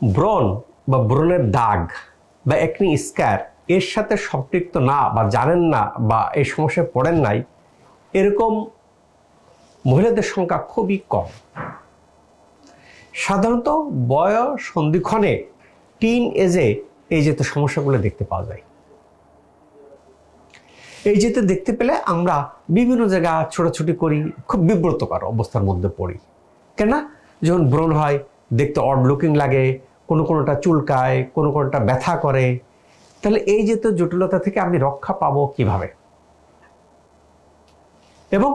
ব্রণ বা ব্রণের দাগ বা একনি স্ক্যার এর সাথে সম্পৃক্ত না বা জানেন না বা এই সমস্যায় পড়েন নাই, এরকম মহিলাদের সংখ্যা খুবই কম। সাধারণত বয়স সন্ধিক্ষণে টিন এজে এই যেতে সমস্যাগুলো দেখতে পাওয়া যায়। এই যেতে দেখতে পেলে আমরা বিভিন্ন জায়গা ছোটাছুটি করি, খুব বিব্রতকর অবস্থার মধ্যে পড়ি। কেন যখন ব্রণ হয়, দেখতে অড লুকিং লাগে কোনো কোনোটা চুলকায়, কোনো কোনোটা ব্যথা করে। তাহলে এই যে তো জটিলতা থেকে আমি রক্ষা পাবো কীভাবে? এবং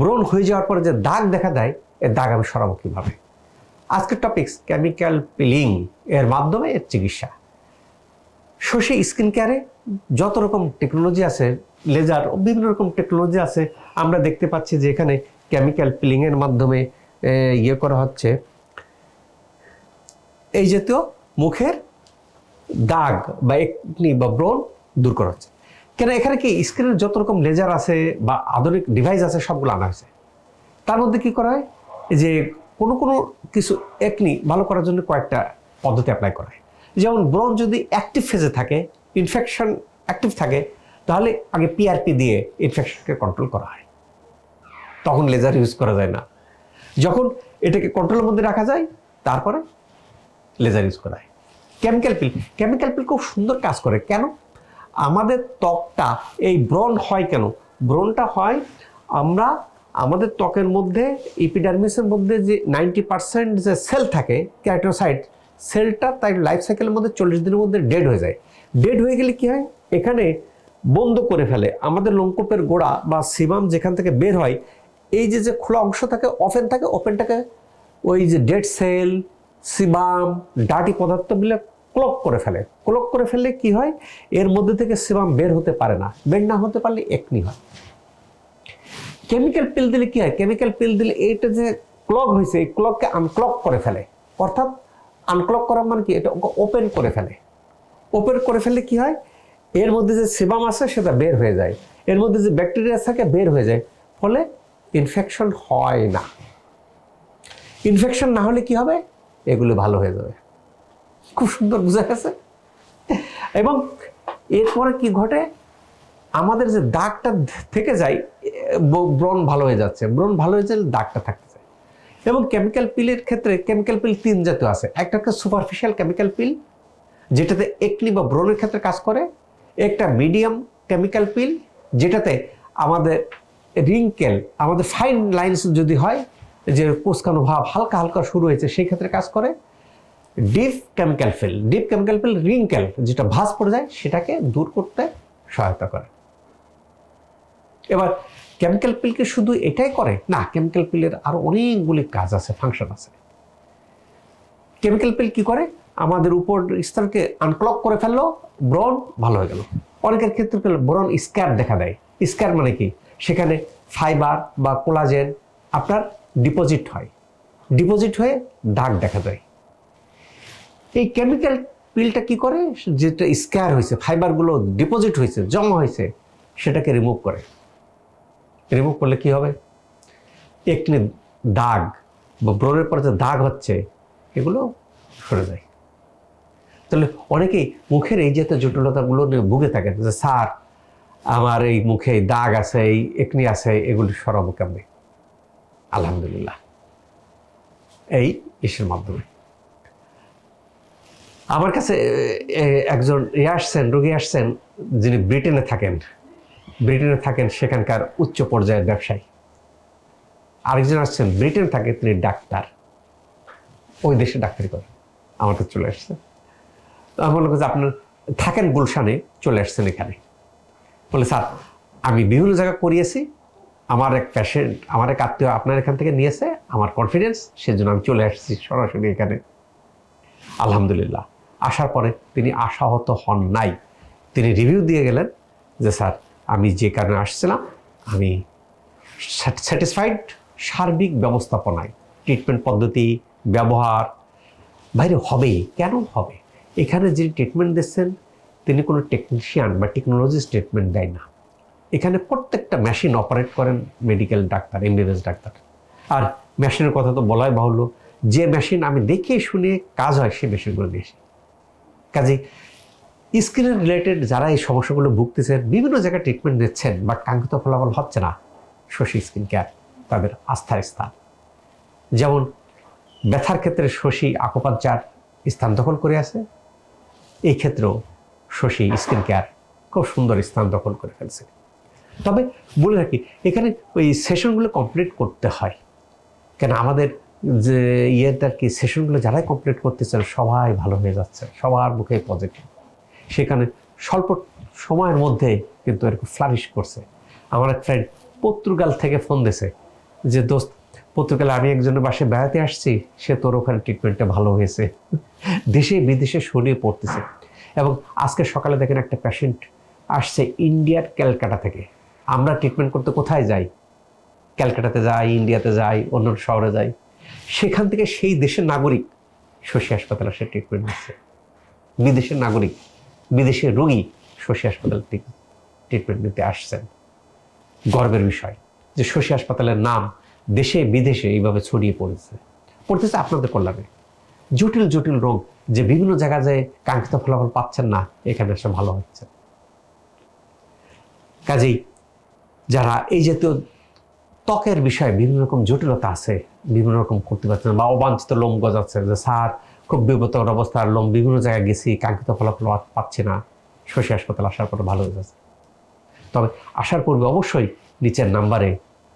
ব্রণ হয়ে যাওয়ার পরে যে দাগ দেখা দেয়, এর দাগ আমি সরাবো কীভাবে? আজকের টপিকস কেমিক্যাল পিলিং এর মাধ্যমে এর চিকিৎসা। শশী স্কিন কেয়ারে যত রকম টেকনোলজি আছে লেজার বিভিন্ন রকম টেকনোলজি আছে, আমরা দেখতে পাচ্ছি যে এখানে কেমিক্যাল পিলিংয়ের মাধ্যমে ইয়ে করা হচ্ছে। এই জাতীয় মুখের দাগ বা একনি বা ব্রণ দূর করা হচ্ছে। কেন এখানে কি স্ক্রিনের যত রকম লেজার আছে বা আধুনিক ডিভাইস আছে সবগুলো আনা হয়েছে? তার মধ্যে কি করা হয়? যে কোনো কোনো কিছু একনি ভালো করার জন্য কয়েকটা পদ্ধতি অ্যাপ্লাই করা হয়। যেমন ব্রণ যদি অ্যাক্টিভ ফেজে থাকে ইনফেকশন অ্যাক্টিভ থাকে, তাহলে আগে পিআরপি দিয়ে ইনফেকশনকে কন্ট্রোল করা হয়। তখন লেজার ইউজ করা যায় না। যখন এটাকে কন্ট্রোলের মধ্যে রাখা যায়, তারপরে লেজার ইউজ করা হয় কেমিক্যাল পিল কেমিক্যাল পিল খুব সুন্দর কাজ করে। কেন? আমাদের ত্বকটা, এই ব্রণ হয় কেন? ব্রণটা হয় আমরা, আমাদের ত্বকের মধ্যে ইপিডার্মিসের মধ্যে যে নাইনটি পার্সেন্ট যে সেল থাকে ক্যারেটোসাইট সেলটা তাই লাইফ সাইকেলের মধ্যে চল্লিশ দিনের মধ্যে ডেড হয়ে যায়। ডেড হয়ে গেলে কি হয়? এখানে বন্ধ করে ফেলে। আমাদের লোমকূপের গোড়া বা সিবাম যেখান থেকে বের হয়, এই যে যে খোলা অংশ থাকে ওপেন থাকে ওপেনটাকে ওই যে ডেড সেল সিবাম ডাটি পদার্থগুলো ক্লক করে ফেলে। ক্লক করে ফেললে কি হয়? এর মধ্যে থেকে সিবাম বের হতে পারে না। বের না হতে পারলে একনি হয়। কেমিক্যাল পিল দিলে কি হয়? কেমিক্যাল পিল দিলে এইটা যে ক্লক হয়েছে, এই ক্লককে আনক্লক করে ফেলে। অর্থাৎ আনক্লক করা মানে কি? এটা ওপেন করে ফেলে। ওপেন করে ফেললে কি হয়? এর মধ্যে যে সিবাম আছে, সেটা বের হয়ে যায়। এর মধ্যে যে ব্যাকটেরিয়া থাকে, বের হয়ে যায়। ফলে ইনফেকশন হয় না। ইনফেকশন না হলে কি হবে? এগুলো ভালো হয়ে যাবে। খুব সুন্দর বোঝা গেছে। এবং এরপরে কি ঘটে? আমাদের যে দাগটা থেকে যায় ব্রণ ভালো হয়ে যাচ্ছে। ব্রণ ভালো হয়ে গেলে দাগটা থাকতে যায় এবং কেমিক্যাল পিলের ক্ষেত্রে কেমিক্যাল পিল তিন জাতীয় আছে। একটা হচ্ছে সুপারফিশিয়াল কেমিক্যাল পিল যেটাতে একলি বা ব্রণের ক্ষেত্রে কাজ করে। একটা মিডিয়াম কেমিক্যাল পিল যেটাতে আমাদের রিঙ্কেল আমাদের ফাইন লাইন্স যদি হয় যে কোসকানো ভাব হালকা হালকা শুরু হয়েছে, সেই ক্ষেত্রে কাজ করে deep chemical peel deep chemical peel wrinkle যেটা ভাঁজ পড়ে যায়, সেটাকে দূর করতে সহায়তা করে। এবার কেমিক্যাল পিলকে শুধু এটাই করে? না, কেমিক্যাল পিলের আরও অনেকগুলি কাজ আছে ফাংশন আছে। কেমিক্যাল পিল কি করে? আমাদের উপর স্তরকে আনক্লক করে ফেলল ব্রন ভালো হয়ে গেল। অনেকের ক্ষেত্রে ব্রণ স্ক্যার দেখা দেয়। স্ক্যার মানে কি? সেখানে ফাইবার বা কোলাজেন আপনার ডিপোজিট হয়। ডিপোজিট হয়ে দাগ দেখা যায় এই কেমিক্যাল পিলটা কি করে? যেটা স্ক্যার হয়েছে ফাইবারগুলো ডিপোজিট হয়েছে, জমা হয়েছে, সেটাকে রিমুভ করে। রিমুভ করলে কি হবে? একটি দাগ বা ব্রণের পরে যে দাগ হচ্ছে, এগুলো সরে যায়। তাহলে অনেকেই মুখের এই জাতীয় জটিলতাগুলো নিয়ে ভুগে থাকেন যে, স্যার, আমার এই মুখে দাগ আছে, এই একনি আছে, এগুলি সরাবো কেমনি? আলহামদুলিল্লাহ। এই? ইসের মাধ্যমে। আমার কাছে একজন ইয়ে আসছেন রোগী আসছেন যিনি ব্রিটেনে থাকেন। ব্রিটেনে থাকেন সেখানকার উচ্চ পর্যায়ের ব্যবসায়ী। আরেকজন আসছেন ব্রিটেনে থাকে তিনি ডাক্তার। ওই দেশে ডাক্তারি করেন। আমার কাছে চলে আসছে। তো আমি বললাম যে আপনার থাকেন গুলশানে চলে আসছেন এখানে। বলে স্যার আমি বিভিন্ন জায়গায় করিয়েছি আমার এক পেশেন্ট আমার এক আত্মীয় আপনার এখান থেকে নিয়েছে, আমার কনফিডেন্স সেজন্য আমি চলে আসছি সরাসরি এখানে। আলহামদুলিল্লাহ। আসার পরে তিনি আশাহত হন নাই। তিনি রিভিউ দিয়ে গেলেন যে, স্যার, আমি যে কারণে আসছিলাম, আমি স্যাটিসফাইড সার্বিক ব্যবস্থাপনায় ট্রিটমেন্ট পদ্ধতি, ব্যবহার। বাইরে হবেই কেন হবে? এখানে যিনি ট্রিটমেন্ট দিচ্ছেন, তিনি কোনো টেকনিশিয়ান বা টেকনোলজি ট্রিটমেন্ট দেয় না। এখানে প্রত্যেকটা মেশিন অপারেট করেন মেডিকেল ডাক্তার এমবিবিএস ডাক্তার। আর মেশিনের কথা তো বলাই বাহুল্য। যে মেশিন আমি দেখে শুনে কাজ হয়, সেই মেশিনগুলো নিয়ে আসি। কাজে স্কিনের রিলেটেড যারা এই সমস্যাগুলো ভুগতেছেন, বিভিন্ন জায়গায় ট্রিটমেন্ট নিচ্ছেন বাট কাঙ্ক্ষিত ফলাফল হচ্ছে না। শশী স্কিন কেয়ার তাদের আস্থার স্থান। যেমন ব্যথার ক্ষেত্রে শশী আকোপাঞ্চার স্থান দখল করে আছে এই ক্ষেত্রেও শশী স্কিন কেয়ার খুব সুন্দর স্থান দখল করে ফেলছে। তবে বলে রাখি, এখানে ওই সেশনগুলো কমপ্লিট করতে হয়। কেন আমাদের যে ইয়েটা কি সেশনগুলো যারাই কমপ্লিট করতেছেন সবাই ভালো হয়ে যাচ্ছে, সবার মুখে পজিটিভ সেখানে স্বল্প সময়ের মধ্যে কিন্তু এরকম ফ্লারিশ করছে। আমার এক ফ্রেন্ড পর্তুগাল থেকে ফোন দিছে যে, দোস্ত, পর্তুগালে আমি একজনের বাসে বেড়াতে আসছি, সে তোর ওখানে ট্রিটমেন্টটা ভালো হয়েছে। দেশে, বিদেশে ছড়িয়ে পড়তেছে। এবং আজকে সকালে দেখেন একটা পেশেন্ট আসছে ইন্ডিয়ার ক্যালকাটা থেকে। আমরা ট্রিটমেন্ট করতে কোথায় যাই? ক্যালকাটাতে যাই, ইন্ডিয়াতে যাই, অন্য শহরে যাই। সেখান থেকে সেই দেশের নাগরিক শশী হাসপাতালে সে ট্রিটমেন্ট নিচ্ছে। বিদেশের নাগরিক বিদেশের রোগী শশী হাসপাতাল ট্রিটমেন্ট নিতে আসছেন। গর্বের বিষয় যে শশী হাসপাতালের নাম দেশে বিদেশে এইভাবে ছড়িয়ে পড়েছে। পড়তেছে আপনাদের কল্যাণে। জটিল জটিল রোগ যে বিভিন্ন জায়গায় যায় কাঙ্ক্ষিত ফলাফল পাচ্ছেন না, এখানে এসে ভালো হচ্ছে। কাজেই যারা এই জাতীয় ত্বকের বিষয়ে বিভিন্ন রকম জটিলতা আছে, বিভিন্ন রকম করতে পারছেন বা অবাঞ্ছিত লোম গজাচ্ছে যে স্যার খুব বিপদকর অবস্থার লোম বিভিন্ন জায়গায় গেছি, কাঙ্ক্ষিত ফলাফল পাচ্ছি না। শশী হাসপাতাল আসার পরে ভালো হয়ে যাচ্ছে তবে আসার পূর্বে অবশ্যই নিচের নাম্বারে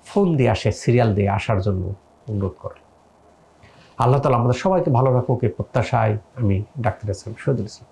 ফোন দিয়ে আসে, সিরিয়াল দিয়ে আসার জন্য অনুরোধ করে। আল্লাহ তালা আমাদের সবাইকে ভালো রাখুক, এই প্রত্যাশায় আমি ডাক্তার ইসলাম শহীদুল ইসলাম।